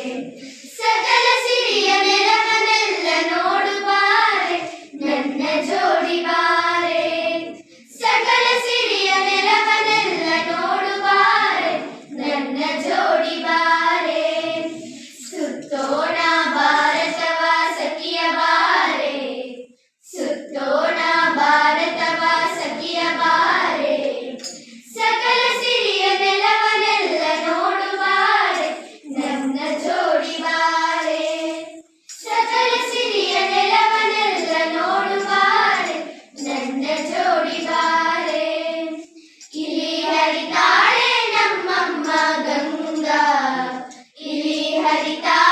Seven. ಹರಿತಾಳೆ ನಮ್ಮಮ್ಮ ಗಂಗಾ ಇಲ್ಲಿ ಹರಿತಾಳೆ